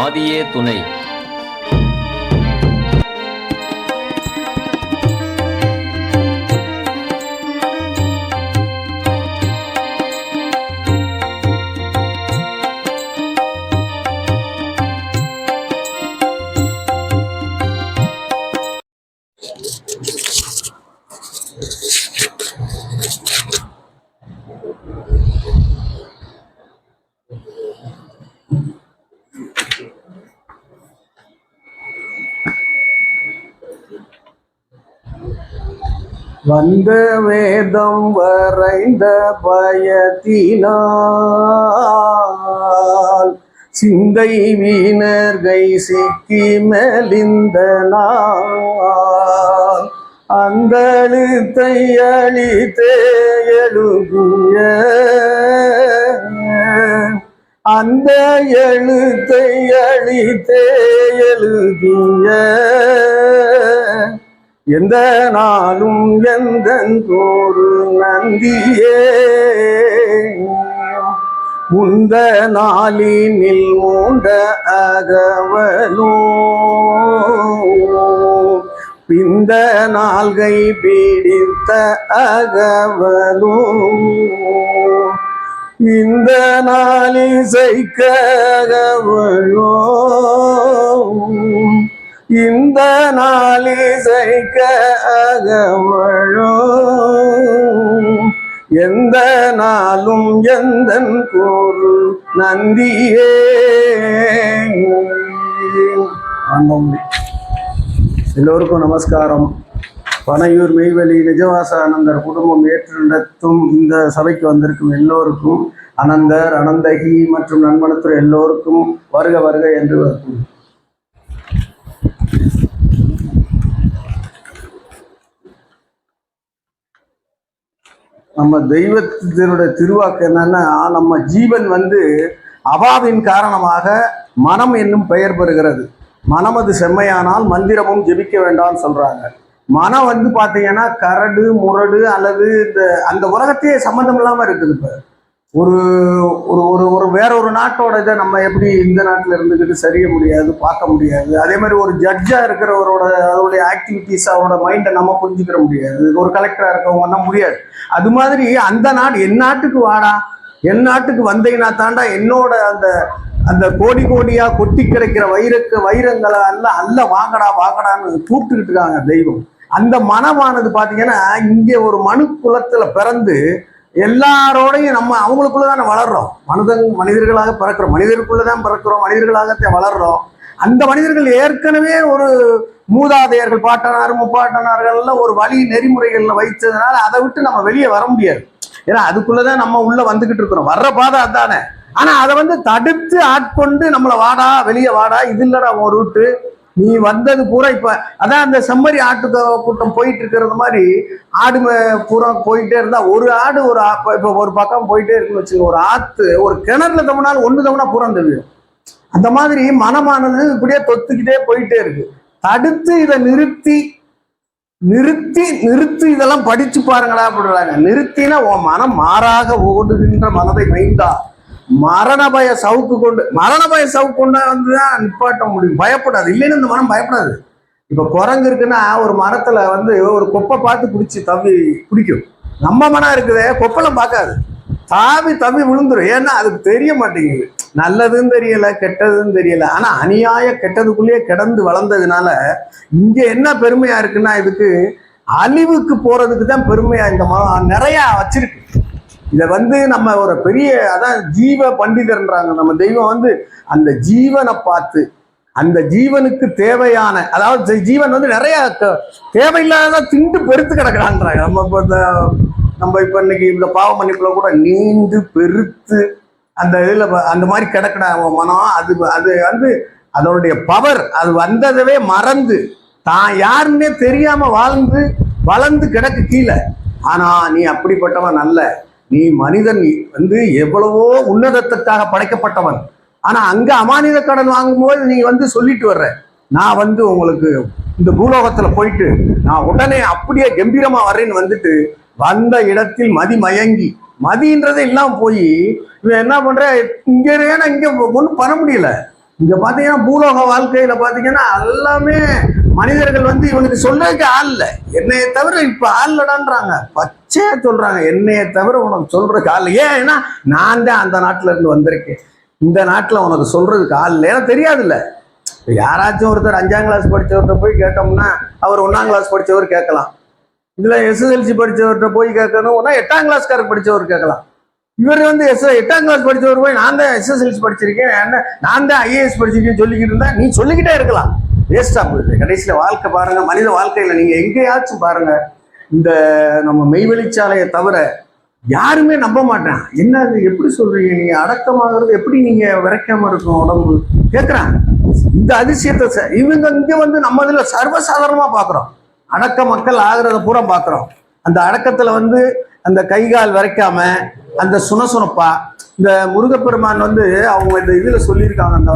ஆதியே துணை. இந்த வேதம் வரைந்த பயத்தினால் சிந்தை வீணர்கை சிக்கி மெலிந்த நாள். அந்த எழுத்தை அழித்தே எழுதிய அந்த எழுத்தை அழித்தே எழுதிய எந்த நாளும் எந்த ஒரு நந்தியே. முந்த நாளினில் மூண்ட அகவலோ. பிந்த நாள்கை பீடித்த அகவலோ. இந்த நாளிசைக்க அகவலோ. இந்த நாளிசைக்க அகவழோ எந்த நாளும் எந்த கூறு நந்தியே. எல்லோருக்கும் நமஸ்காரம். பனையூர் மெய்வெளி நிஜவாச அனந்தர் குடும்பம் ஏற்று இந்த சபைக்கு வந்திருக்கும் எல்லோருக்கும் அனந்தர் அனந்தகி மற்றும் நண்பனத்துறை எல்லோருக்கும் வருக வருக என்று வரும் நம்ம தெய்வத்தினுடைய திருவாக்கு என்னன்னா நம்ம ஜீவன் வந்து அபாவின் காரணமாக மனம் என்னும் பெயர் பெறுகிறது. மனமது செம்மையானால் மந்திரமும் ஜெபிக்க வேண்டாம்னு சொல்றாங்க. மனம் வந்து பார்த்தீங்கன்னா கரடு முரடு அல்லது இந்த அந்த உலகத்தையே சம்மந்தம் இல்லாமல் இருக்குது இப்போ. ஒரு ஒரு ஒரு ஒரு வேற ஒரு நாட்டோட இதை நம்ம எப்படி இந்த நாட்டில் இருந்துக்கிட்டு சரிய முடியாது பார்க்க முடியாது. அதே மாதிரி ஒரு ஜட்ஜாக இருக்கிறவரோட அதோடைய ஆக்டிவிட்டீஸ் அவரோட மைண்டை நம்ம புரிஞ்சுக்கிற முடியாது. ஒரு கலெக்டராக இருக்கவங்கன்னா முடியாது. அது மாதிரி அந்த நாடு என் நாட்டுக்கு வாடா என் நாட்டுக்கு வந்தீங்கன்னா தாண்டா என்னோட அந்த அந்த கோடி கோடியாக கொட்டி கிடைக்கிற வைரக்கு வைரங்களை அல்ல அல்ல வாங்கடா வாங்கடான்னு கூப்பிட்டுக்கிட்டு இருக்காங்க தெய்வம். அந்த மனமானது பார்த்தீங்கன்னா இங்கே ஒரு மனு குலத்தில் பிறந்து எல்லாரோடையும் நம்ம அவங்களுக்குள்ள தானே வளர்றோம். மனிதன் மனிதர்களாக பிறக்கிறோம். மனிதருக்குள்ள தான் பிறக்கிறோம். மனிதர்களாகத்தான் வளர்றோம். அந்த மனிதர்கள் ஏற்கனவே ஒரு மூதாதையர்கள் பாட்டனார் முப்பாட்டனார்கள்ல ஒரு வழி நெறிமுறைகள்ல வைத்ததுனால அதை விட்டு நம்ம வெளியே வர முடியாது. ஏன்னா அதுக்குள்ளதான் நம்ம உள்ள வந்துகிட்டு இருக்கிறோம். வர்ற பாதை அதானே. ஆனா அதை வந்து தடுத்து ஆட்கொண்டு நம்மளை வாடா வெளியே வாடா இது இல்லடா உன் ரூட்டு. நீ வந்தது பூரா இப்ப அதான் அந்த செம்மறி ஆட்டு கூட்டம் போயிட்டு இருக்கிறது மாதிரி ஆடு பூரா போயிட்டே இருந்தா ஒரு ஆடு ஒரு இப்போ இப்ப- ஒரு பக்கம் போயிட்டே இருக்குன்னு வச்சுக்கோங்க ஒரு ஆத்து ஒரு கிணறுல தம்னாலும் ஒண்ணு தம்னா பூரா தெரியும் அந்த மாதிரி மனமானது இப்படியே தொத்துக்கிட்டே போயிட்டே இருக்கு. தடுத்து இதை நிறுத்தி நிறுத்தி நிறுத்தி இதெல்லாம் படிச்சு பாருங்களா அப்படின்றாங்க. நிறுத்தினா உன் மனம் மாறாக ஓடுகின்ற மனதை வைந்தா மரண பய சவுக்கு கொண்டு மரண பய சவுக்கு கொண்டா வந்துதான் நிப்பாட்ட முடியும். பயப்படாது. இல்லைன்னு இந்த மரம் பயப்படாது. இப்ப குரங்கு இருக்குன்னா ஒரு மரத்துல வந்து ஒரு கொப்பை பார்த்து பிடிச்சி தவி பிடிக்கும் நம்ம மனம் இருக்குதே கொப்பெல்லாம் பார்க்காது. தாவி தவி விழுந்துடும் ஏன்னா அதுக்கு தெரிய மாட்டேங்குது. நல்லதுன்னு தெரியல கெட்டதுன்னு தெரியல. ஆனா அநியாய கெட்டதுக்குள்ளேயே கிடந்து வளர்ந்ததுனால இங்க என்ன பெருமையா இருக்குன்னா இதுக்கு அழிவுக்கு போறதுக்கு தான் பெருமையா இந்த மரம் நிறைய வச்சிருக்கு. இதை வந்து நம்ம ஒரு பெரிய அதான் ஜீவ பண்டிதர்ன்றாங்க. நம்ம தெய்வம் வந்து அந்த ஜீவனை பார்த்து அந்த ஜீவனுக்கு தேவையான அதாவது ஜீவன் வந்து நிறைய தேவையில்லாத திண்டு பெருத்து கிடக்குறான்றாங்க. நம்ம இப்போ இந்த நம்ம இப்போ இன்னைக்கு இந்த பாவ மன்னிப்புல கூட நீண்டு பெருத்து அந்த இதில் அந்த மாதிரி கிடக்கிற அவன் மனம். அது அது வந்து அதனுடைய பவர் அது வந்ததவே மறந்து தான் யாருன்னே தெரியாம வாழ்ந்து வளர்ந்து கிடக்கு கீழே. ஆனா நீ அப்படிப்பட்டவன் அல்ல. நீ மனிதன் நீ வந்து எவ்வளவோ உன்னதத்துக்காக படைக்கப்பட்டவன். ஆனா அங்க அமானித கடன் வாங்கும்போது நீ வந்து சொல்லிட்டு வர்ற. நான் வந்து உங்களுக்கு இந்த பூலோகத்துல போயிட்டு நான் உடனே அப்படியே கம்பீரமா வர்றேன்னு வந்துட்டு வந்த இடத்தில் மதி மயங்கி மதின்றதே இல்லாம போய் இவன் என்ன பண்ற? இங்க ஏன்னா இங்க ஒன்றும் பண்ண முடியல. இங்க பாத்தீங்கன்னா பூலோக வாழ்க்கையில பாத்தீங்கன்னா எல்லாமே மனிதர்கள் வந்து இவனுக்கு சொல்றதுக்கு ஆள் இல்லை என்னைய தவிர இப்ப ஆள் இல்லடான்றாங்க பச்சையா சொல்றாங்க. என்னைய தவிர உனக்கு சொல்றதுக்கு ஆள் ஏன் ஏன்னா நான் தான் அந்த நாட்டுல இருந்து வந்திருக்கேன். இந்த நாட்டுல உனக்கு சொல்றதுக்கு ஆள் இல்லை ஏன்னா தெரியாதுல்ல. யாராச்சும் ஒருத்தர் அஞ்சாம் கிளாஸ் படித்தவர்கிட்ட போய் கேட்டோம்னா அவர் ஒன்னாம் கிளாஸ் படித்தவர் கேட்கலாம். இதுல எஸ்எஸ்எல்சி படித்தவர்கிட்ட போய் கேட்கணும்னா எட்டாம் கிளாஸ்காரர் படித்தவர் கேட்கலாம். இவர் வந்து எஸ் எட்டாம் கிளாஸ் படித்தவர் போய் நான் தான் எஸ்எஸ்எல்சி படிச்சிருக்கேன். என்ன நான் தான் ஐஏஎஸ் படிச்சிருக்கேன் சொல்லிக்கிட்டு இருந்தா நீ சொல்லிக்கிட்டே இருக்கலாம். வேஸ்டாக போகுது. கடைசியில் வாழ்க்கை பாருங்க மனித வாழ்க்கையில் நீங்கள் எங்கேயாச்சும் பாருங்க இந்த நம்ம மெய்வெளிச்சாலையை தவிர யாருமே நம்ப மாட்டேன் என்ன அது எப்படி சொல்றீங்க? நீங்க அடக்கமாகிறது எப்படி நீங்க விரைக்காம இருக்கும் உடம்பு? கேட்குறாங்க இந்த அதிசயத்தை ச- இவங்க இங்க வந்து நம்ம இதில் சர்வசாதாரணமாக பார்க்குறோம் அடக்க மக்கள் ஆகிறத பூரா பார்க்குறோம் அந்த அடக்கத்தில் வந்து அந்த கை கால் அந்த சுனசுனப்பா இந்த முருகப்பெருமான் வந்து அவங்க இந்த இதில் சொல்லியிருக்காங்க அந்த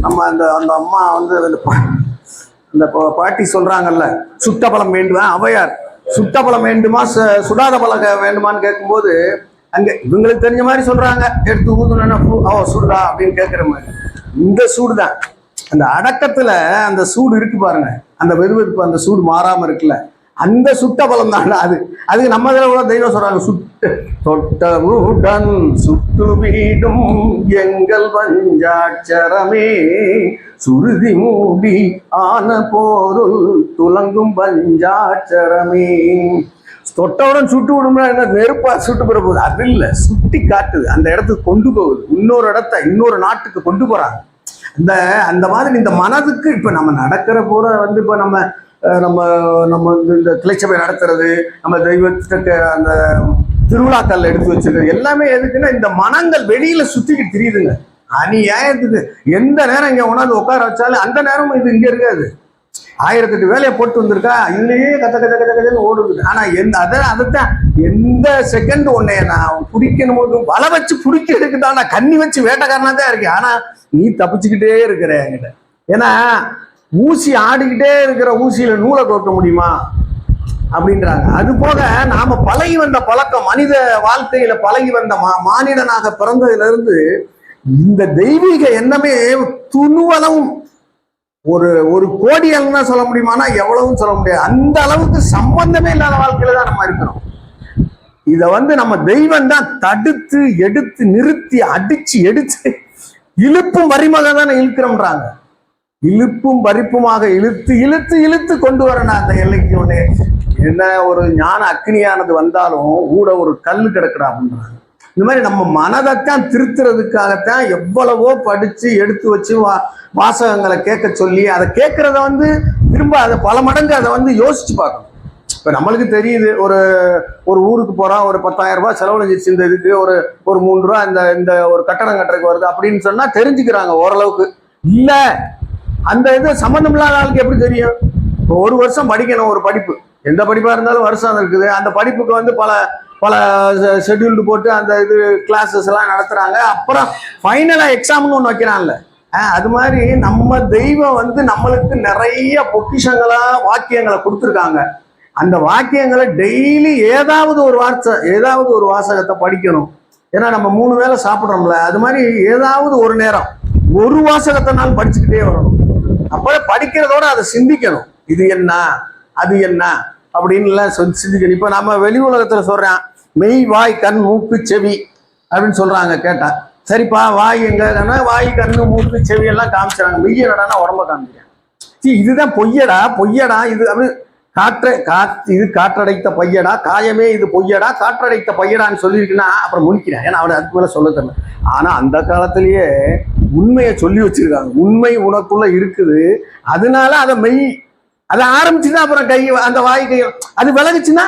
நம்ம அந்த அந்த அம்மா வந்து அந்த பா- பா- பாட்டி சொல்றாங்கல்ல சுட்ட பழம் வேண்டுமா? அவையார் சுட்ட பழம் வேண்டுமா? சு- சுடாத பழம் வேண்டுமான்னு கேட்கும்போது அங்க இவங்களுக்கு தெரிஞ்ச மாதிரி சொல்றாங்க. எடுத்து ஊதுனா ஓ சுடுதா அப்படின்னு கேட்குற மாதிரி. இந்த சூடு தான் அந்த அடக்கத்துல அந்த சூடு இருக்கு பாருங்க. அந்த வெதுவெதுப்பு அந்த சூடு மாறாம இருக்குல்ல. அந்த சுட்ட பலம் தான் அது. அதுக்கு நம்ம இதில் கூட தெய்வம் சொல்றாங்க சுட்டு தொட்டவுடன் சுட்டு வீடும் எங்கள் பஞ்சாட்சரமே சுருதி மூடி ஆன போருள் துலங்கும் பஞ்சாட்சரமே தொட்டவுடன் சுட்டு விடும்னா என்ன? நெருப்பா சுட்டு பெற போகுது. அது இல்லை. சுட்டி காட்டுது. அந்த இடத்துக்கு கொண்டு போகுது. இன்னொரு இடத்த இன்னொரு நாட்டுக்கு கொண்டு போறாங்க. இந்த அந்த மாதிரி இந்த மனதுக்கு இப்ப நம்ம நடக்கிற போற வந்து இப்ப நம்ம அஹ், நம்ம நம்ம இந்த- இந்த கிளைச்சபை நடத்துறது நம்ம தெய்வத்துக்கு அந்த திருவிழாக்கள் எடுத்து வச்சிருக்கிறது. எல்லாமே எதுக்குன்னா இந்த மனங்கள் வெளியில சுத்திக்கிட்டு தெரியுதுங்க. அநியாயத்துக்கு. எந்த நேரம் இங்க உணர்ந்து உட்கார வச்சாலும் அந்த நேரமும் இது இங்க இருக்காது. ஆயிரத்தெட்டு வேலையை போட்டு வந்திருக்கா? இதுலயே கத்த கத்த கத்த கத்தன்னு ஓடுது. ஆனா எந்த அதான் அதைத்தான் எந்த செகண்ட் உன்னைய நான் பிடிக்கணும் வலை வச்சு பிடிக்கிறதுக்கு தான் நான் கண்ணி வச்சு வேட்டைக்காரனா தான் இருக்கேன். ஆனா நீ தப்பிச்சுக்கிட்டே இருக்கிற என்கிட்ட. ஏன்னா ஊசி ஆடிக்கிட்டே இருக்கிற ஊசியில நூலை கோர்க்க முடியுமா? அப்படின்றாங்க. அது போக நாம பழகி வந்த பழக்கம் மனித வாழ்க்கையில பழகி வந்த மா மானிடனாக பிறந்ததுல இருந்து இந்த தெய்வீக எண்ணமே துணுவளவும் ஒரு ஒரு கோடி அளவுனா சொல்ல முடியுமானா எவ்வளவும் சொல்ல முடியாது. அந்த அளவுக்கு சம்பந்தமே இல்லாத வாழ்க்கையில தான் நம்ம இருக்கிறோம். இத வந்து நம்ம தெய்வம் தான் தடுத்து எடுத்து நிறுத்தி அடிச்சு எடுத்து இழுப்பும் வரிமாக தானே இழுக்கிறோம்ன்றாங்க. இழுப்பும் பறிப்புமாக இழுத்து இழுத்து இழுத்து கொண்டு வரணும் அந்த எல்லைக்கு ஒன்று என்ன ஒரு ஞான அக்னியானது வந்தாலும் ஊட ஒரு கல் கிடக்குடா அப்படின்றாங்க. இந்த மாதிரி நம்ம மனதைத்தான் திருத்துறதுக்காகத்தான் எவ்வளவோ படித்து எடுத்து வச்சு வா வாசகங்களை கேட்க சொல்லி அதை கேட்குறத வந்து திரும்ப அதை பல மடங்கு அதை வந்து யோசிச்சு பார்க்கணும். இப்போ நம்மளுக்கு தெரியுது ஒரு ஒரு ஊருக்கு போகிறோம் ஒரு பத்தாயிரம் ரூபாய் செலவழிஞ்சிச்சு இந்த இதுக்கு ஒரு ஒரு மூணு ரூபா இந்த இந்த ஒரு கட்டணம் கட்டுறதுக்கு வருது அப்படின்னு சொன்னால் தெரிஞ்சுக்கிறாங்க ஓரளவுக்கு. இல்லை அந்த இது சம்மந்தம் இல்லாத ஆளுக்கு எப்படி தெரியும்? இப்போ ஒரு வருஷம் படிக்கணும் ஒரு படிப்பு. எந்த படிப்பாக இருந்தாலும் வருஷம் இருக்குது. அந்த படிப்புக்கு வந்து பல பல ஷெட்யூல்டு போட்டு அந்த இது கிளாஸஸ் எல்லாம் நடத்துகிறாங்க அப்புறம் ஃபைனலாக எக்ஸாம்னு ஒன்று வைக்கிறான்ல. அது மாதிரி நம்ம தெய்வம் வந்து நம்மளுக்கு நிறைய பொக்கிஷங்களாக வாக்கியங்களை கொடுத்துருக்காங்க. அந்த வாக்கியங்களை டெய்லி ஏதாவது ஒரு வார்த்தை ஏதாவது ஒரு வாசகத்தை படிக்கணும். ஏன்னா நம்ம மூணு வேளை சாப்பிட்றோம்ல அது மாதிரி ஏதாவது ஒரு நேரம் ஒரு வாசகத்தினாலும் படிச்சுக்கிட்டே வரணும். அப்போ படிக்கிறதோட அதை சிந்திக்கணும். இது என்ன? அது என்ன? அப்படின்லாம் சொல்லி சிந்திக்கணும் இப்போ நம்ம வெளி உலகத்தில் சொல்கிறேன் மெய் வாய் கண் மூக்கு செவி அப்படின்னு சொல்கிறாங்க கேட்டால் சரிப்பா வாய் எங்கன்னா வாய் கண் மூக்கு செவி எல்லாம் காமிச்சாங்க. மெய் உடம்ப காமிக்கிறேன் சீ, இதுதான் பொய்யடா பொய்யடா இது அப்படி காற்ற காற்று இது காற்றடைத்த பையடா காயமே இது பொய்யடா காற்றடைத்த பையடான்னு சொல்லியிருக்குன்னா அப்புறம் முடிக்கிறேன் ஏன்னா அவனை அதுக்கு மேலே சொல்ல தெரியல. ஆனால் அந்த காலத்திலேயே உண்மையை சொல்லி வச்சிருக்காங்க. உண்மை உனக்குள்ள இருக்குது. அதனால அதை மெய் அதை ஆரம்பிச்சுன்னா அப்புறம் கை அந்த வாய் கை அது விலகுச்சுன்னா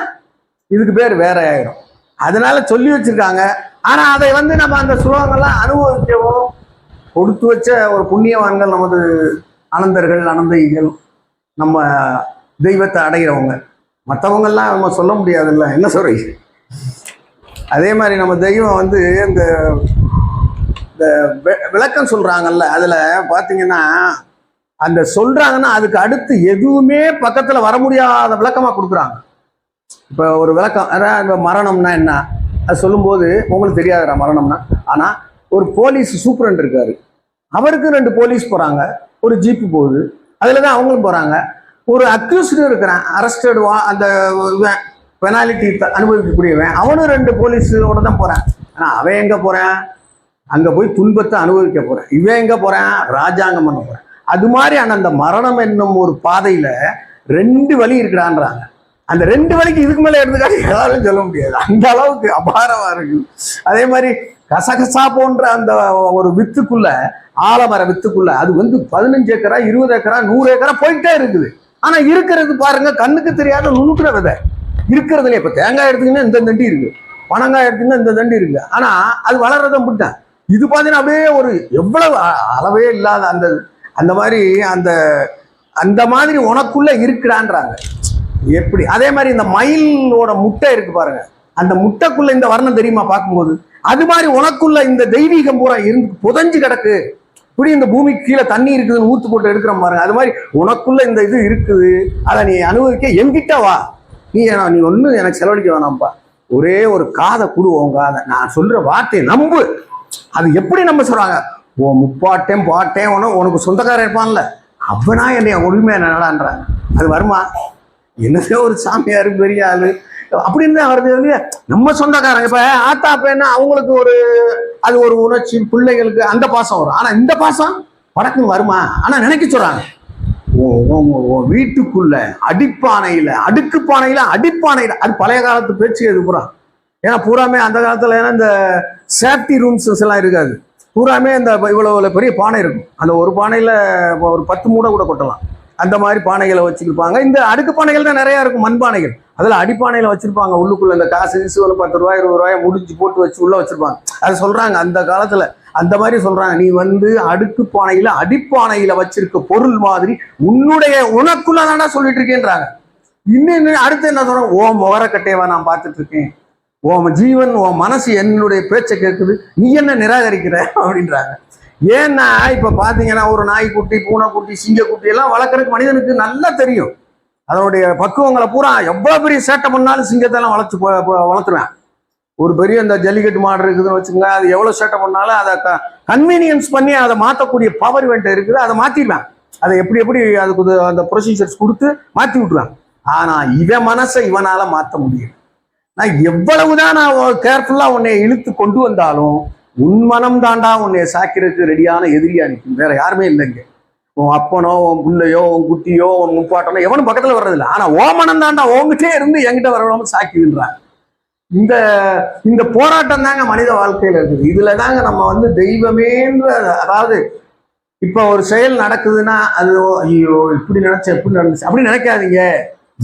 இதுக்கு பேர் வேற ஆயிடும் அதனால சொல்லி வச்சிருக்காங்க. ஆனா அதை வந்து நம்ம அந்த சுலோகங்கள்லாம் அனுபவிக்கவும் கொடுத்து வச்ச ஒரு புண்ணியவான்கள் நமது அனந்தர்கள் அனந்தைகள் நம்ம தெய்வத்தை அடைகிறவங்க மற்றவங்கெல்லாம் நம்ம சொல்ல முடியாதுல்ல. என்ன சொல்றீங்க அதே மாதிரி நம்ம தெய்வம் வந்து இந்த இந்த வி- விளக்கம் சொல்றாங்கல்ல அதுல பாத்தீங்கன்னா அந்த சொல்றாங்கன்னா அதுக்கு அடுத்து எதுவுமே பக்கத்துல வர முடியாத விளக்கமா கொடுக்குறாங்க. இப்போ ஒரு விளக்கம் அதான் மரணம்னா என்ன? அது சொல்லும்போது உங்களுக்கு தெரியாதுடா மரணம்னா. ஆனா ஒரு போலீஸ் சூப்பரண்ட் இருக்காரு. அவருக்கு ரெண்டு போலீஸ் போறாங்க. ஒரு ஜீப்பு போகுது. அதுல தான் அவங்களும் போறாங்க. ஒரு அக்யூஸ்டும் இருக்கிறான். அரெஸ்டட் அந்த பெனாலிட்டி அனுபவிக்கக்கூடியவன். அவனும் ரெண்டு போலீஸோட தான் போறான். ஆனா அவன் எங்க போறான்? அங்க போய் துன்பத்தை அனுபவிக்க போறேன். இவன் எங்க போறான்? ராஜாங்கம் பண்ண போறேன். அது மாதிரி அந்த மரணம் என்னும் ஒரு பாதையில ரெண்டு வழி இருக்கிறான்றாங்க அந்த ரெண்டு வழிக்கு இதுக்கு மேலே எடுத்துக்காட்டி யாராலும் சொல்ல முடியாது. அந்த அளவுக்கு அபாரமா இருக்கு. அதே மாதிரி கசகசா போன்ற அந்த ஒரு வித்துக்குள்ள ஆலமர வித்துக்குள்ள அது வந்து பதினஞ்சு ஏக்கரா இருபது ஏக்கரா நூறு ஏக்கரா போயிட்டே இருக்குது. ஆனா இருக்கிறது பாருங்க கண்ணுக்கு தெரியாத நுணுக்கிற விதை. இருக்கிறதுல இப்ப தேங்காய் எடுத்தீங்கன்னா இந்த தண்டி இருக்கு. பனங்காய் எடுத்தீங்கன்னா இந்த தண்டி இருக்கு. ஆனா அது வளர்றதை அப்படித்தான் இது பார்த்தீங்கன்னா அப்படியே ஒரு எவ்வளவு அளவே இல்லாத அந்த அந்த மாதிரி அந்த அந்த மாதிரி உனக்குள்ள இருக்குடான்றாங்க. எப்படி? அதே மாதிரி இந்த மயிலோட முட்டை இருக்கு பாருங்க. அந்த முட்டைக்குள்ள இந்த வர்ணம் தெரியுமா பார்க்கும்போது? அது மாதிரி உனக்குள்ள இந்த தெய்வீகம் பூரா இருந்து புதைஞ்சு கிடக்கு. இப்படி இந்த பூமிக்கு கீழே தண்ணி இருக்குதுன்னு ஊத்து போட்டு எடுக்கிற பாருங்க. அது மாதிரி உனக்குள்ள இந்த இது இருக்குது. அதை நீ அனுபவிக்க எங்கிட்ட வா. நீ நீ ஒன்றும் எனக்கு செலவழிக்க வேணாம்ப்பா. ஒரே ஒரு காதை கொடுவோம் காதை. நான் சொல்ற வார்த்தையை நம்பு. அது எப்படி நம்ம சொல்றாங்க? உன் முப்பாட்டேன் பாட்டேன் உனக்கு உனக்கு சொந்தக்காரன் இருப்பான்ல. அவனா என்னைய உரிமை நடான்றாங்க அது வருமா? என்னதோ ஒரு சாமியார் பெரிய ஆளு அப்படின்னு தான் வருது இல்லையா? நம்ம சொந்தக்காரங்க. இப்போ ஆத்தா அப்ப அவங்களுக்கு ஒரு அது ஒரு உணர்ச்சி பிள்ளைகளுக்கு அந்த பாசம் வரும். ஆனால் இந்த பாசம் படக்குன்னு வருமா? ஆனால் நினைக்க சொல்கிறாங்க உன் வீட்டுக்குள்ள அடிப்பானையில் அடுக்கு பானையில் அடிப்பானையில். அது பழைய காலத்து பேச்சு அது பூரா. ஏன்னா பூராமே அந்த காலத்தில் ஏன்னா இந்த சேஃப்டி ரூம்ஸஸ் எல்லாம் இருக்காது. பூராமே இந்த இவ்வளவு பெரிய பானை இருக்கும். அந்த ஒரு பானையில் ஒரு பத்து மூடை கூட கொட்டலாம். அந்த மாதிரி பானைகளை வச்சிருப்பாங்க. இந்த அடுக்கு பானைகள் தான் நிறையா இருக்கும் மண்பானைகள் அதில் அடிப்பானையில் வச்சுருப்பாங்க. உள்ளுக்குள்ள இந்த காசு கீசு ஒரு பத்து ரூபாய் இருபது ரூபாய் முடிஞ்சு போட்டு வச்சு உள்ளே வச்சுருப்பாங்க. அதை சொல்றாங்க அந்த காலத்தில். அந்த மாதிரி சொல்றாங்க. நீ வந்து அடுக்கு பானையில் அடிப்பானையில் வச்சிருக்க பொருள் மாதிரி உன்னுடைய உனக்குள்ள தானே சொல்லிட்டு இருக்கேன்றாங்க. இன்னும் இன்னும் அடுத்து என்ன சொல்றோம் ஓ முகரக்கட்டையவா நான் பார்த்துட்டு இருக்கேன். உன் ஜீவன் உன் மனசு என்னுடைய பேச்சை கேட்குது. நீ என்ன நிராகரிக்கிற அப்படின்றாங்க. ஏன்னா இப்போ பார்த்தீங்கன்னா ஒரு நாய்க்குட்டி பூனைக்குட்டி சிங்கக்குட்டி எல்லாம் வளர்க்குறதுக்கு மனிதனுக்கு நல்லா தெரியும். அதனுடைய பக்குவங்களை பூரா எவ்வளோ பெரிய சேட்டை பண்ணாலும் சிங்கத்தை எல்லாம் வளர்த்து வளர்த்துவேன் வளர்த்துருவேன். ஒரு பெரிய இந்த ஜல்லிக்கட்டு மாடு இருக்குதுன்னு வச்சுக்கோங்க அது எவ்வளோ சேட்டை பண்ணாலும் அதை கன்வீனியன்ஸ் பண்ணி அதை மாற்றக்கூடிய பவர் வேண்ட இருக்குது. அதை மாற்றிடுவேன் அதை எப்படி எப்படி அதுக்கு அந்த ப்ரொசீஜர்ஸ் கொடுத்து மாற்றி விட்டுருவேன். ஆனால் இவன் மனசை இவனால் மாற்ற முடியும் நான் எவ்வளவுதான் நான் கேர்ஃபுல்லா உன்னை இழுத்து கொண்டு வந்தாலும் உன் மனம் தாண்டா உன்னை சாக்கிறதுக்கு ரெடியான எதிரியா நிற்கும் வேற யாருமே இல்லைங்க. உன் அப்பனோ உன் பிள்ளையோ உன் குட்டியோ உன் முப்பாட்டனோ எவனும் பக்கத்துல வர்றதில்ல. ஆனா ஓ மனம் தாண்டா உங்ககிட்டே இருந்து என்கிட்ட வரவிடாம சாக்கிடுறாங்க இந்த இந்த போராட்டம் தாங்க மனித வாழ்க்கையில இருக்குது. இதுல தாங்க நம்ம வந்து தெய்வமேன்ற அதாவது இப்ப ஒரு செயல் நடக்குதுன்னா அது ஐயோ இப்படி நினைச்ச எப்படி நடந்துச்சு? அப்படி நினைக்காதீங்க.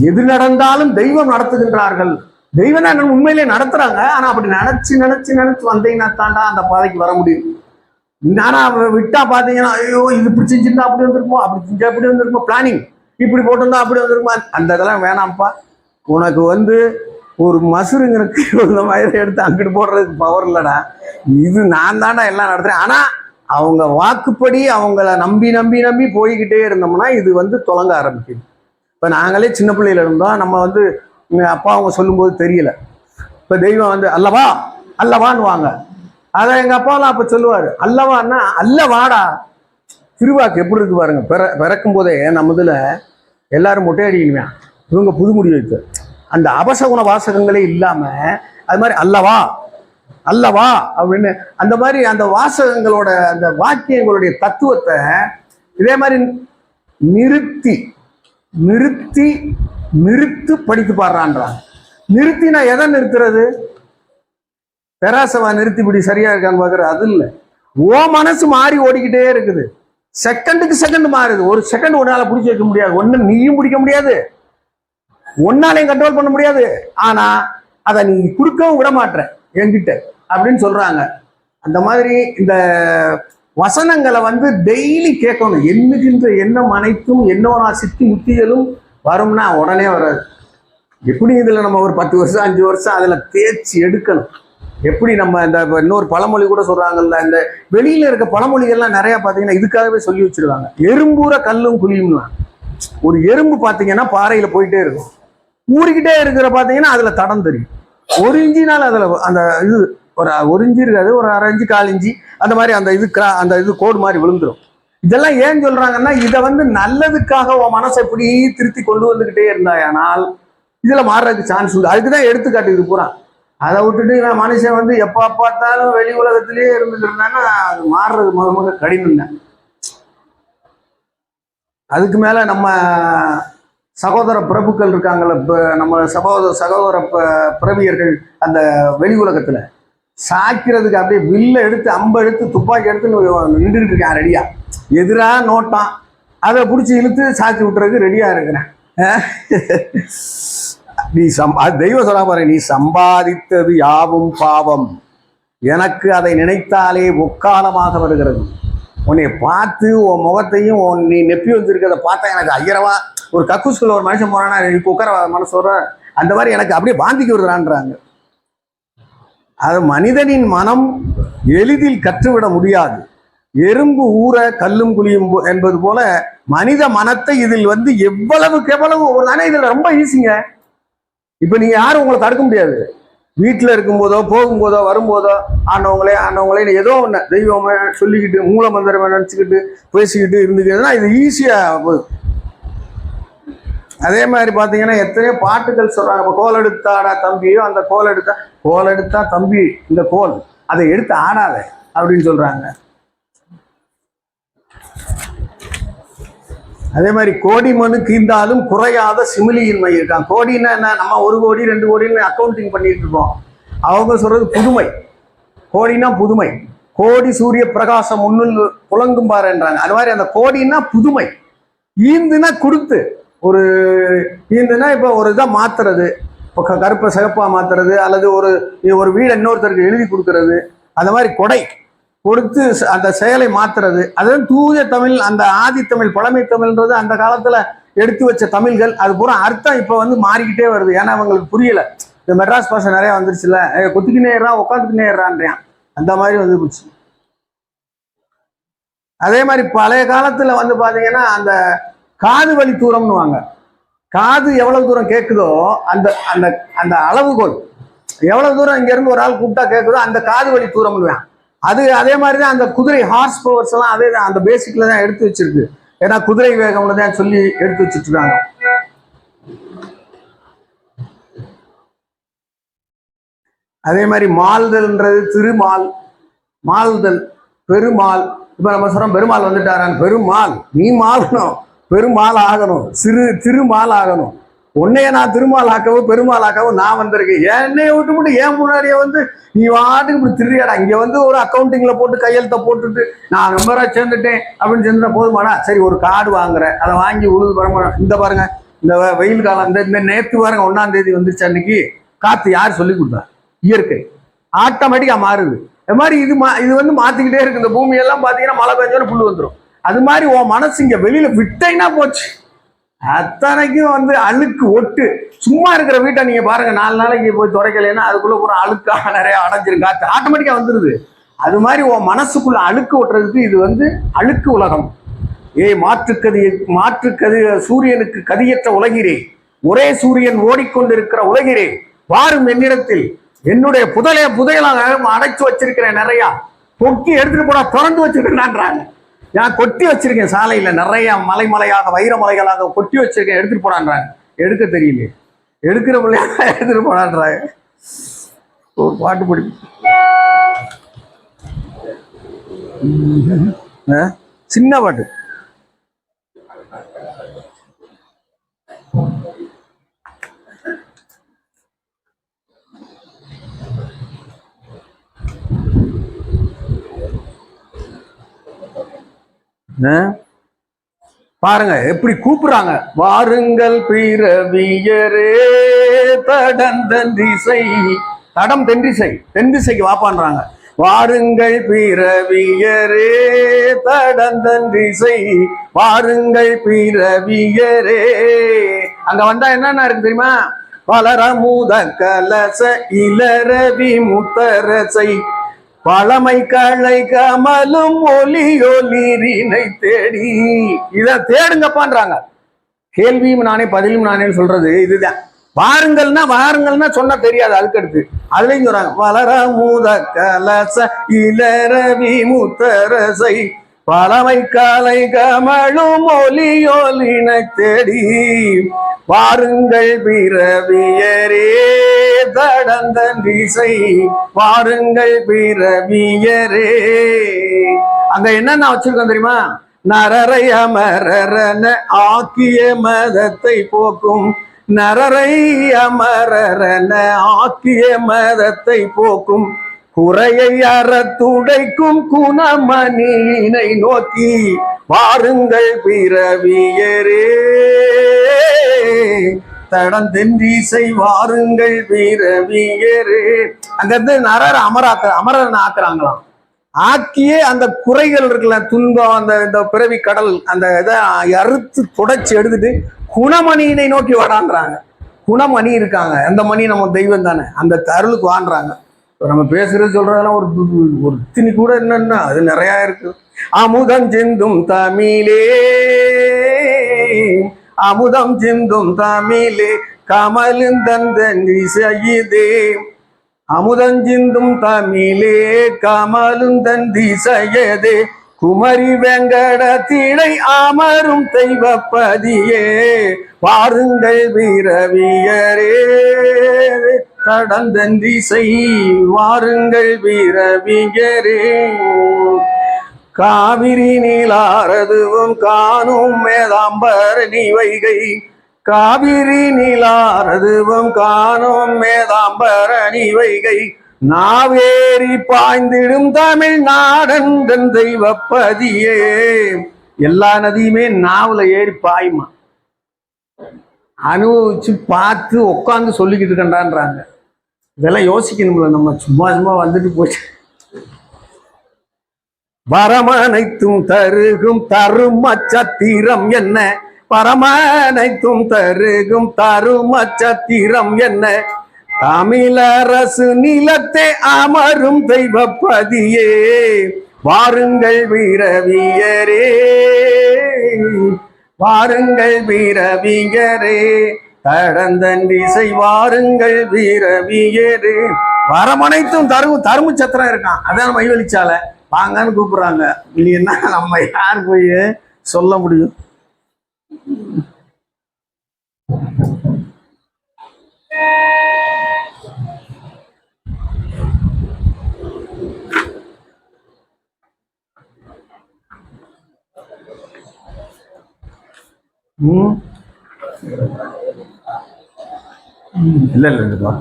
எது நடந்தாலும் தெய்வம் நடத்துகின்றார்கள். தெய்வம் தான் உண்மையிலே நடத்துறாங்க. ஆனா அப்படி நினைச்சு நினைச்சு நினைச்சு வந்தீங்கன்னா தாண்டா அந்த பாதைக்கு வர முடியும். ஆனா விட்டா பாத்தீங்கன்னா ஐயோ இது இப்படி செஞ்சிருந்தா அப்படி வந்திருக்குமோ? அப்படி செஞ்சா அப்படி வந்திருக்குமோ? பிளானிங் இப்படி போட்டிருந்தா அப்படி வந்திருக்குமா? அந்த இதெல்லாம் வேணாம்ப்பா. உனக்கு வந்து ஒரு மசுருங்கிற இந்த மாதிரி எடுத்து அங்கிட்டு போடுறதுக்கு பவர் இல்லைடா. இது நான் தாண்டா எல்லாம் நடத்துறேன். ஆனா அவங்க வாக்குப்படி அவங்கள நம்பி நம்பி நம்பி போய்கிட்டே இருந்தோம்னா இது வந்து தொடங்க ஆரம்பிக்குது. இப்போ நாங்களே சின்ன பிள்ளையில இருந்தோம். நம்ம வந்து அப்பா அவங்க சொல்லும்போது தெரியல. இப்போ தெய்வம் வந்து அல்லவா? அல்லவான்னு வாங்க அதை எங்கள் அப்பாலாம் அப்போ சொல்லுவார் அல்லவான்னா அல்லவாடா. திருவாக்கு எப்படி இருக்கு பாருங்க பிற பிறக்கும் போதே நம்ம இதில் எல்லாரும் மொட்டை அடிக்கணுமே இவங்க புதுமுடி வைத்து அந்த அபசகுண வாசகங்களே இல்லாமல் அது மாதிரி அல்லவா? அல்லவா? அப்படின்னு அந்த மாதிரி அந்த வாசகங்களோட அந்த வாக்கியங்களுடைய தத்துவத்தை இதே மாதிரி நிறுத்தி நிறுத்தி நிறுத்து படித்து பாடுறான்றாங்க நிறுத்தினா எதை நிறுத்துறது? பெராசவா நிறுத்தி இப்படி சரியா இருக்கான்னு பாக்குற அது இல்லை. ஓ மனசு மாறி ஓடிக்கிட்டே இருக்குது. செகண்டுக்கு செகண்ட் மாறுது. ஒரு செகண்ட் உன்னால பிடிச்சி வைக்க முடியாது. ஒண்ணு நீயும் பிடிக்க முடியாது. ஒன்னாலையும் கண்ட்ரோல் பண்ண முடியாது. ஆனா அதை நீ கொடுக்கவும் விட மாட்டேன் என்கிட்ட. அப்படின்னு சொல்றாங்க. அந்த மாதிரி இந்த வசனங்களை வந்து டெய்லி கேட்கணும். எண்ணுகின்ற எண்ணம் அனைத்தும் என்னோனா சித்தி முத்திகளும் வரும்னா உடனே வராது எப்படி இதில் நம்ம ஒரு பத்து வருஷம் அஞ்சு வருஷம் அதில் தேய்ச்சி எடுக்கணும்? எப்படி நம்ம இந்த இன்னொரு பழமொழி கூட சொல்கிறாங்கல்ல இந்த வெளியில் இருக்க பழமொழிகள்லாம் நிறையா பார்த்தீங்கன்னா இதுக்காகவே சொல்லி வச்சுருவாங்க எறும்பூர கல்லும் குழியும்னா ஒரு எறும்பு பார்த்தீங்கன்னா பாறையில் போயிட்டே இருக்கும். ஊறிக்கிட்டே இருக்கிற பார்த்தீங்கன்னா அதில் தடம் தெரியும். ஒரு இன்ச்சினால அதில் அந்த இது ஒரு ஒரு இஞ்சி இருக்காது ஒரு அரை இஞ்சி கால் இஞ்சி அந்த மாதிரி அந்த இது அந்த இது கோடு மாதிரி விழுந்துடும் இதெல்லாம் ஏன் சொல்றாங்கன்னா இதை வந்து நல்லதுக்காக உன் மனசை எப்படி திருத்தி கொண்டு வந்துகிட்டே இருந்தாயானால் இதுல மாறுறதுக்கு சான்ஸ் உண்டு. அதுக்கு தான் எடுத்துக்காட்டு இது பூரா. அதை விட்டுட்டு நான் மனுஷன் வந்து எப்போ பார்த்தாலும் வெளி உலகத்திலேயே இருந்துட்டு அது மாறுறது முத முத கடினம் தான். அதுக்கு மேல நம்ம சகோதர பிரபுக்கள் இருக்காங்கல்ல இப்போ நம்ம சகோதர சகோதர ப- அந்த வெளி உலகத்துல. சாய்க்கிறதுக்கு அப்படியே வில்ல எடுத்து அம்பை எடுத்து துப்பாக்கி எடுத்து நின்றுட்டு இருக்கேன் ரெடியா எதிராக நோட்டான். அதை பிடிச்சி இழுத்து சாத்தி விட்டுறதுக்கு ரெடியாக இருக்கிறேன். நீ சம் அது தெய்வம் சொல்ல பாரு நீ சம்பாதித்தது யாவும் பாவம். எனக்கு அதை நினைத்தாலே ஒக்காலமாக வருகிறது. உன்னை பார்த்து உன் முகத்தையும் உன் நீ நெப்பி வந்திருக்கிறத பார்த்தா எனக்கு ஐயரவா ஒரு கக்கூஸ்குள்ள ஒரு மனுஷன் போறானா எனக்கு உட்கார மனசு வர. அந்த மாதிரி எனக்கு அப்படியே பாந்திக்கு வருகிறான்றாங்க. அது மனிதனின் மனம் எளிதில் கற்றுவிட முடியாது. எறும்பு ஊற கல்லும் குழியும் என்பது போல மனித மனத்தை இதில் வந்து எவ்வளவுக்கு எவ்வளவு தானே இதில் இதுல ரொம்ப ஈஸிங்க. இப்ப நீங்க யாரும் உங்களை தடுக்க முடியாது. வீட்டுல இருக்கும்போதோ போகும்போதோ வரும்போதோ ஆனவங்களே ஆனவங்களே ஏதோ ஒன்று தெய்வமே சொல்லிக்கிட்டு மூல மந்திரமே நினச்சிக்கிட்டு பேசிக்கிட்டு இருந்துக்கிட்டுனா இது ஈஸியா அதே மாதிரி பார்த்தீங்கன்னா எத்தனையோ பாட்டுகள் சொல்றாங்க. இப்போ கோல் எடுத்தாடா தம்பியோ அந்த கோல் எடுத்தா கோல் எடுத்தா தம்பி இந்த கோல் அதை எடுத்து ஆடாத அப்படின்னு சொல்றாங்க. அதே மாதிரி கோடி மனு இருந்தாலும் குறையாத சிமிலியின்மை இருக்கான். கோடின்னா என்ன? நம்ம ஒரு கோடி ரெண்டு கோடின்னு அக்கௌண்டிங் பண்ணிட்டு இருக்கோம். அவங்க சொல்றது புதுமை. கோடினா புதுமை. கோடி சூரிய பிரகாசம் முன்னில் புலங்கும் பாருன்றாங்க. அது மாதிரி அந்த கோடின்னா புதுமை. ஈந்துனா கொடுத்து ஒரு ஈந்துனா இப்போ ஒரு இதை மாத்துறது. இப்போ க- கருப்பை சிகப்பாக மாத்துறது அல்லது ஒரு ஒரு வீடை இன்னொருத்தருக்கு எழுதி கொடுக்கறது. அந்த மாதிரி கொடை. கொடுத்து அந்த செயலை மாத்துறது. அது தூய தமிழ் அந்த ஆதி தமிழ் பழமை தமிழ்ன்றது அந்த காலத்துல எடுத்து வச்ச தமிழ்கள். அது பூரா அர்த்தம் இப்போ வந்து மாறிக்கிட்டே வருது. ஏன்னா அவங்களுக்கு புரியல. இந்த மெட்ராஸ் பாஷை நிறைய வந்துருச்சுல ஏய், குத்திக்கினே ஏறான் உட்காந்துக்கினே ஏறான்றான் அந்த மாதிரி வந்து போச்சு அதே மாதிரி பழைய காலத்துல வந்து பாத்தீங்கன்னா அந்த காது வலி தூரம்னு வாங்க காது எவ்வளவு தூரம் கேட்குதோ அந்த அந்த அந்த அளவுகோல். எவ்வளவு தூரம் இங்க இருந்து ஒரு ஆள் கூப்பிட்டா கேட்குதோ அந்த காது வலி தூரம்னு அது அதே மாதிரி தான் அந்த குதிரை ஹார்ஸ் பவர்ஸ் எல்லாம் அதே தான் அந்த பேசிக்ல தான் எடுத்து வச்சிருக்கு. ஏன்னா குதிரை வேகம்ல தான் சொல்லி எடுத்து வச்சுட்டு இருக்காங்க. அதே மாதிரி மால்தல்ன்றது திருமால் மால்தல் பெருமாள். இப்ப நம்ம சொல்றோம் பெருமாள் வந்துட்டாரான் பெருமாள் நீ மாளணும் பெருமாள் ஆகணும். சிறு திருமால் ஆகணும். உன்னைய நான் திருமால் பெருமாளாக்கவும் நான் வந்திருக்கேன். என்னைய விட்டு விட்டு ஏன் முன்னாடியே வந்து நீ வாட்டுக்கு இப்படி திருடியாடா? இங்க வந்து ஒரு அக்கௌண்டிங்ல போட்டு கையெழுத்த போட்டுட்டு நான் மெம்பரா சேர்ந்துட்டேன் அப்படின்னு சேர்ந்த போதுமானா சரி ஒரு கார்டு வாங்குறேன். அதை வாங்கி உழுது பாருங்க. இந்த பாருங்க. இந்த வெயில் காலம் இந்த இந்த நேத்து பாருங்க ஒன்னாம் தேதி வந்துச்சு அன்னைக்கு. காத்து யார் சொல்லி கொடுத்தா? இயற்கை. ஆட்டோமேட்டிக்கா மாறுது. இது மாதிரி இது மா இது வந்து மாத்திக்கிட்டே இருக்கு. இந்த பூமியெல்லாம் பாத்தீங்கன்னா மழை பெஞ்சோன்னு புல்லு வந்துடும் அது மாதிரி உன் மனசு இங்க வெளியில விட்டேன்னா போச்சு. அத்தனைக்கும் வந்து அழுக்கு ஒட்டு. சும்மா இருக்கிற வீட்டை நீங்க பாருங்க நாலு நாளைக்கு போய் துடைக்கலைன்னா அதுக்குள்ள பூரா அழுக்காக நிறைய அடைஞ்சிரு காற்று ஆட்டோமேட்டிக்கா வந்துருது. அது மாதிரி உன் மனசுக்குள்ள அழுக்கு ஒட்டுறதுக்கு இது வந்து அழுக்கு உலகம். ஏய் மாற்றுக்கதி மாற்றுக்கதி சூரியனுக்கு கதியற்ற உலகிறே ஒரே சூரியன் ஓடிக்கொண்டிருக்கிற உலகிறே வாரும் என்னிடத்தில் என்னுடைய புதலைய புதையலாக அடைச்சு வச்சிருக்கிறேன் நிறையா. பொக்கி எடுத்துட்டு போனா திறந்து வச்சிருக்கேன்றாங்க நான் கொட்டி வச்சிருக்கேன் சாலையில. நிறைய மலை மலையாக வைர மலைகளாக கொட்டி வச்சிருக்கேன். எடுத்துட்டு போனான்றாங்க எடுக்க தெரியல எடுக்கிற பிள்ளையாக எடுத்துட்டு போனான்றாங்க ஒரு பாட்டு படி. சின்ன பாட்டு. பாருங்க எப்படி கூப்பிடுறாங்க வாருங்கள் பிறவியரே தடம் தென்றிசை. தடம் தென்றிசை தென்திசைக்கு வாப்பான்றாங்க. வாருங்கள் பிறவியரே தடம் வாருங்கள் பிறவியரே. அங்க வந்தா என்னென்ன இருக்கு தெரியுமா? பலரமுத கலச இளரவி முத்தரசை. பழமை களை கமலும் ஒலி ஒலிரினை தேடி. இத தேடுங்கப்பான்றாங்க. கேள்வியும் நானே பதிலும் நானே சொல்றது இதுதான். வாருங்கள்னா வாருங்கள்னா சொன்னா தெரியாது அதுக்கடுத்து. அதுலயும் சொல்றாங்க வளர மூத கலச இளரவி முத்தரசை பழமை காலை கமழும் ஒலியோலின தேடி வாருங்கள் பிறவியரே தடந்த திசை வாருங்கள் பிறவியரே. அங்க என்னென்ன வச்சிருக்கோம் தெரியுமா? நரரை அமரன ஆக்கிய மதத்தை போக்கும். நரரை அமரன ஆக்கிய மதத்தை போக்கும். குறையை அறத்துடைக்கும் குணமணியினை நோக்கி வாருங்கள் பிறவியரே. தடந்தென்றீசை வாருங்கள் பிறவியரே. அங்கிருந்து நரர் அமராக்க அமரன் ஆக்குறாங்களாம். ஆக்கியே அந்த குறைகள் இருக்குல்ல துன்பம் அந்த இந்த பிறவி கடல் அந்த இதை அறுத்து துடைச்சி எடுத்துட்டு குணமணியினை நோக்கி வாடான்றாங்க. குணமணி இருக்காங்க. அந்த மணி நம்ம தெய்வம் தானே. அந்த அருளுக்கு வாண்டுறாங்க நம்ம பேசுறது சொல்றதெல்லாம் ஒரு ஒரு திணி கூட என்னன்னா அது நிறையா இருக்கு. அமுதம் சிந்தும் தமிழே அமுதம் சிந்தும் தமிழே கமலுந்தந்தன் அமுதம் சிந்தும் தமிழே கமலுந்தன் திசையதே குமரி வெங்கட திணை அமரும் தெய்வப்பதியே பாருங்கள் வீரவியரே கடந்தன் திசை வாருங்கள் வீரவியரே காவிரி நீலாரதுவும் காணும் மேதாம்பரணி வைகை காவிரி நீலாரதுவும் காணும் மேதாம்பரணி வைகை நாவேரி பாய்ந்திடும் தமிழ் நாடன் தெய்வப்பதியே. எல்லா நதியுமே நாவல ஏறி பாயுமா? அனுபவிச்சு பார்த்து உட்காந்து சொல்லிக்கிட்டு இருக்கண்டான்றாங்க இதெல்லாம் யோசிக்கணும்ல. நம்ம சும்மா சும்மா வந்துட்டு போச்சு. வரமனைத்தும் தருகும் தரும சத்திரம் என்ன? பரமனைத்தும் தருகும் தரும சத்திரம் என்ன? தமிழரசு நிலத்தை அமரும் தெய்வ பதியே வாருங்கள் வீரவியரே வாருங்கள் வீரவியரே. தடந்தன் திசை வாருங்கள் வீரவியரே வரமனைத்தும் தரும் தரும சத்திரம் இருக்கான். அதான் மைவெளிச்சால வாங்கன்னு கூப்பிடுறாங்க. இல்லைன்னா நம்ம யார் போய் சொல்ல முடியும்? ம் இல்லை இல்லை இல்லைப்பா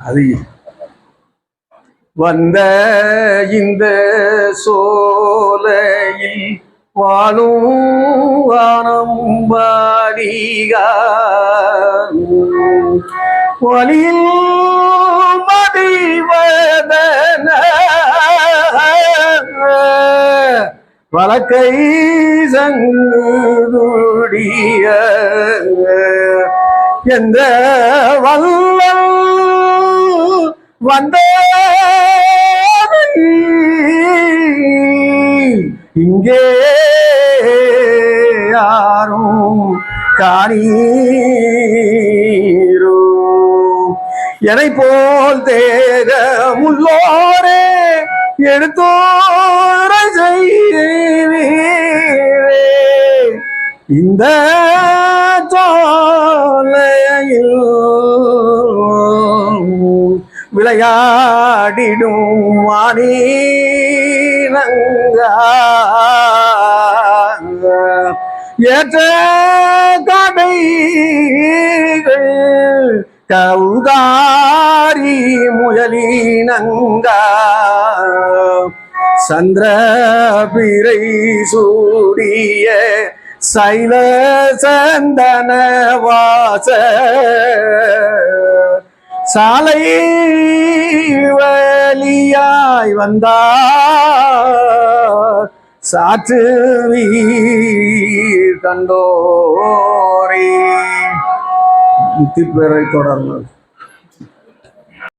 அது வந்த இந்த சோலையில் வாழும் வானம் வாடிகா வழியில் மதிவதன வழக்கை சங்குதுடிய எந்த வல்லம் வந்த இங்கே யாரும் காணீரோ? எனை போல் தேக தேகமுள்ளோரே எடுத்தோரை செய்வீரே இந்த தோலையில் விளையாடிடும் வாணினங்கா ஏற்ற கடைகள் கௌதாரி முயலினங்கா. சந்திரபிரை சூடிய சைல சந்தன வாச சாலை வழியாய் வந்தார். சாற்று வீர் கண்டோரே. முத்திப்பேரை தொடர்ந்து